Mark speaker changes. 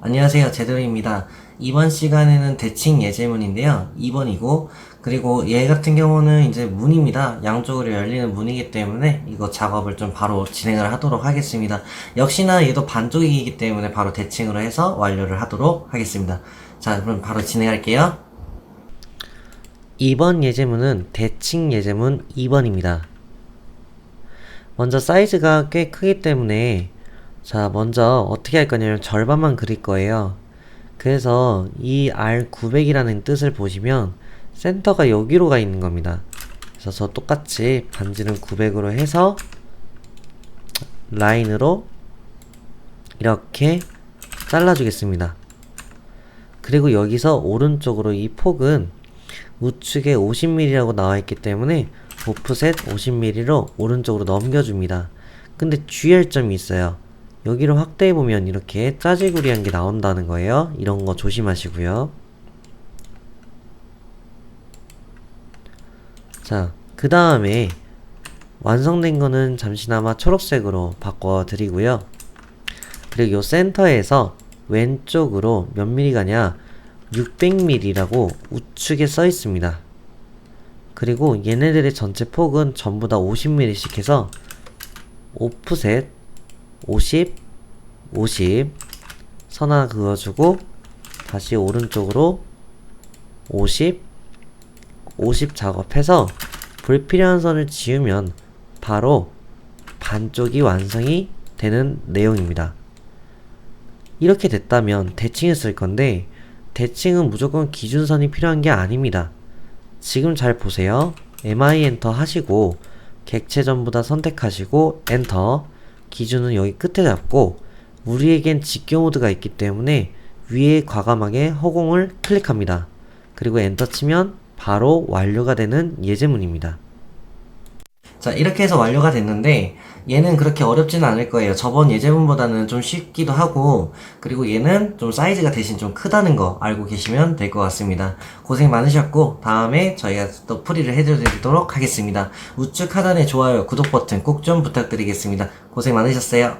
Speaker 1: 안녕하세요. 제대로입니다. 이번 시간에는 대칭 예제문인데요. 2번이고, 그리고 얘 같은 경우는 이제 문입니다. 양쪽으로 열리는 문이기 때문에 이거 작업을 좀 바로 진행을 하도록 하겠습니다. 역시나 얘도 반쪽이기 때문에 바로 대칭으로 해서 완료를 하도록 하겠습니다. 자, 그럼 바로 진행할게요. 2번 예제문은 대칭 예제문 2번입니다. 먼저 사이즈가 꽤 크기 때문에 자 먼저 어떻게 할 거냐면 절반만 그릴 거예요. 그래서 이 R900이라는 뜻을 보시면 센터가 여기로 가 있는 겁니다. 그래서 저 똑같이 반지는 900으로 해서 라인으로 이렇게 잘라주겠습니다. 그리고 여기서 오른쪽으로 이 폭은 우측에 50mm라고 나와 있기 때문에 오프셋 50mm로 오른쪽으로 넘겨줍니다. 근데 주의할 점이 있어요. 여기를 확대해 보면 이렇게 짜지구리한 게 나온다는 거예요. 이런 거 조심하시고요. 자, 그 다음에 완성된 거는 잠시나마 초록색으로 바꿔 드리고요. 그리고 요 센터에서 왼쪽으로 몇 미리 가냐 600mm라고 우측에 써 있습니다. 그리고 얘네들의 전체 폭은 전부 다 50mm씩 해서 오프셋 50, 50, 선 하나 그어주고, 다시 오른쪽으로 50, 50 작업해서 불필요한 선을 지우면 바로 반쪽이 완성이 되는 내용입니다. 이렇게 됐다면 대칭을 쓸 건데, 대칭은 무조건 기준선이 필요한 게 아닙니다. 지금 잘 보세요. MI 엔터 하시고, 객체 전부 다 선택하시고, 엔터. 기준은 여기 끝에 잡고 우리에겐 직교 모드가 있기 때문에 위에 과감하게 허공을 클릭합니다. 그리고 엔터 치면 바로 완료가 되는 예제문입니다. 자, 이렇게 해서 완료가 됐는데 얘는 그렇게 어렵지는 않을 거예요. 저번 예제문보다는 좀 쉽기도 하고 그리고 얘는 좀 사이즈가 대신 좀 크다는 거 알고 계시면 될 것 같습니다. 고생 많으셨고 다음에 저희가 또 풀이를 해드리도록 하겠습니다. 우측 하단에 좋아요, 구독 버튼 꼭 좀 부탁드리겠습니다. 고생 많으셨어요.